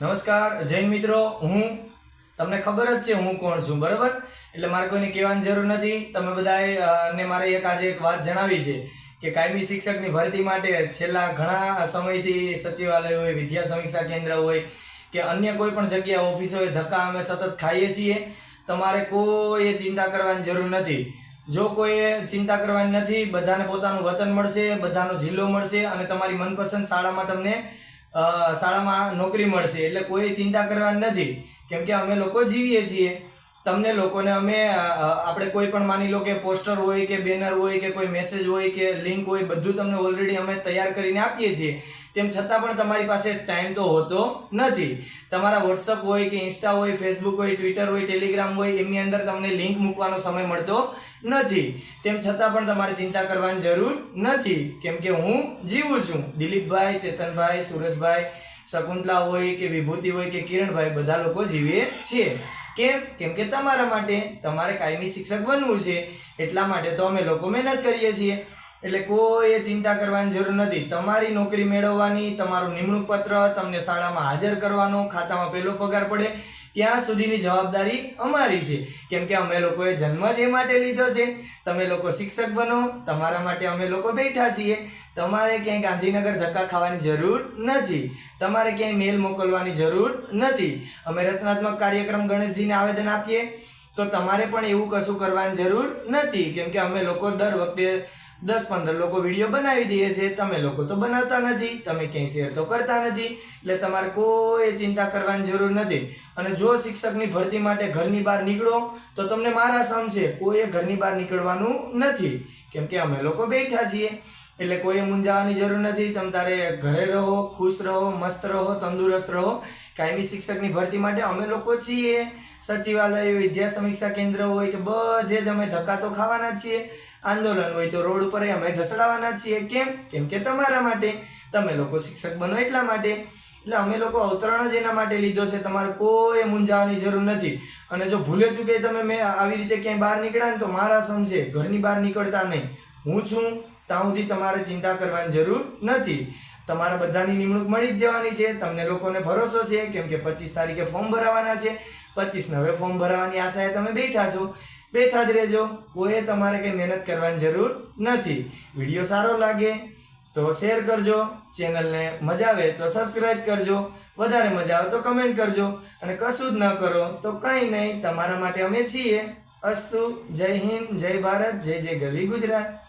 નમસ્કાર જૈન મિત્રો. હું, તમને ખબર જ છે હું કોણ છું, બરાબર? એટલે મારે કોઈને કહેવાની જરૂર નથી. તમે બધાએ ને મારે એક આજે એક વાત જણાવી છે કે કાયમી શિક્ષકની ભરતી માટે છેલ્લા ઘણા સમયથી સચિવાલય હોય વિદ્યા સમીક્ષા કેન્દ્ર હોય કે અન્ય કોઈ પણ જગ્યા ઓફિસોએ ધક્કા અમે સતત ખાઈએ છીએ. તમારે કોઈ ચિંતા કરવાની જરૂર નથી. જો કોઈએ ચિંતા કરવાની નથી, બધાને પોતાનું વતન મળશે, બધાનો જિલ્લો મળશે અને તમારી મનપસંદ શાળામાં તમને શાળામાં નોકરી મળશે. એટલે કોઈ ચિંતા કરવાની નથી. કેમ કે અમે લોકો જીવીએ છીએ. તમને લોકોને અમે આપણે કોઈ પણ માની લો કે પોસ્ટર હોય કે બેનર હોય કે કોઈ મેસેજ હોય કે લિંક હોય, બધું તમને ઓલરેડી અમે તૈયાર કરીને આપીએ છીએ. તેમ છતાં પણ તમારી પાસે ટાઈમ તો હોતો નથી. તમારા વોટ્સઅપ હોય કે ઇન્સ્ટા હોય ફેસબુક હોય ટ્વિટર હોય ટેલિગ્રામ હોય, એમની અંદર તમને લિંક મૂકવાનો સમય મળતો નથી. તેમ છતાં પણ તમારે ચિંતા કરવાની જરૂર નથી. કેમ કે હું જીવું છું. દિલીપભાઈ, ચેતનભાઈ, સુરેશભાઈ, શકુંતલા હોય કે વિભૂતિ હોય કે કિરણભાઈ, બધા લોકો જીવીએ છીએ. કેમ? કેમ કે તમારા માટે તમારે કાયમી શિક્ષક બનવું છે. એટલા માટે તો અમે લોકો મહેનત કરીએ છીએ. એટલે કોઈ ચિંતા કરવાની જરૂર નથી. તમારી નોકરી મેળવવાની, તમારું નિમણૂક પત્ર તમને શાળામાં હાજર કરવાનો, ખાતામાં પહેલો પગાર પડે, ત્યાં સુધીની જવાબદારી અમારી છે. કેમ કે અમે લોકોએ જન્મ જ એ માટે લીધો છે. તમે લોકો શિક્ષક બનો, તમારા માટે અમે લોકો બેઠા છીએ. તમારે ક્યાંય ગાંધીનગર ધક્કા ખાવાની જરૂર નથી. તમારે ક્યાંય મેલ મોકલવાની જરૂર નથી. અમે રચનાત્મક કાર્યક્રમ ગણેશજીને આવેદન આપીએ, તો તમારે પણ એવું કશું કરવાની જરૂર નથી. કેમ કે અમે લોકો દર વખતે દસ પંદર લોકો વીડિયો બનાવી દઈએ છીએ. તમે લોકો તો બનાવતા નથી, તમે ક્યાંય શેર તો કરતા નથી. એટલે તમારે કોઈ ચિંતા કરવાની જરૂર નથી. અને જો શિક્ષકની ભરતી માટે ઘરની બહાર નીકળો, તો તમને મારા સમ છે, કોઈએ ઘરની બહાર નીકળવાનું નથી. કેમ કે અમે લોકો બેઠા છીએ. એટલે કોઈએ મૂંઝાવાની જરૂર નથી. તમે તારે ઘરે રહો, ખુશ રહો, મસ્ત રહો, તંદુરસ્ત રહો. કાયમી શિક્ષકની ભરતી માટે અમે લોકો છીએ. સચિવાલય, વિદ્યા સમીક્ષા કેન્દ્ર હોય કે બધે જ અમે ધક્કા તો ખાવાના છીએ. આંદોલન હોય તો રોડ ઉપર અમે ઢસડાવાના છીએ. કેમ? કેમ કે તમારા માટે. તમે લોકો શિક્ષક બનો એટલા માટે. એટલે અમે લોકો અવતરણ જ એના માટે લીધો છે. તમારે કોઈ મૂંઝાવાની જરૂર નથી. અને જો ભૂલે ચૂકે તમે મેં આવી રીતે ક્યાંય બહાર નીકળ્યા ને તો મારા સમજે. ઘરની બહાર નીકળતા નહીં. હું છું. ત્યાં સુધી તમારે ચિંતા કરવાની જરૂર નથી. તમારા બધાની નિમણૂક મળી જ જવાની છે. તમને લોકોને ભરોસો છે, કેમ કે પચીસ તારીખે ફોર્મ ભરાવાના છે. પચીસ નવે ફોર્મ ભરાવાની આશાએ તમે બેઠા છો. બેઠા જ રહેજો. કોઈ તમારે કંઈ મહેનત કરવાની જરૂર નથી. વીડિયો સારો લાગે તો શેર કરજો. ચેનલને મજા આવે તો સબસ્ક્રાઈબ કરજો. વધારે મજા આવે તો કમેન્ટ કરજો. અને કશું જ ન કરો તો કંઈ નહીં. તમારા માટે અમે છીએ. અસ્તુ, જય હિન્દ, જય ભારત, જય જય ગરવી ગુજરાત.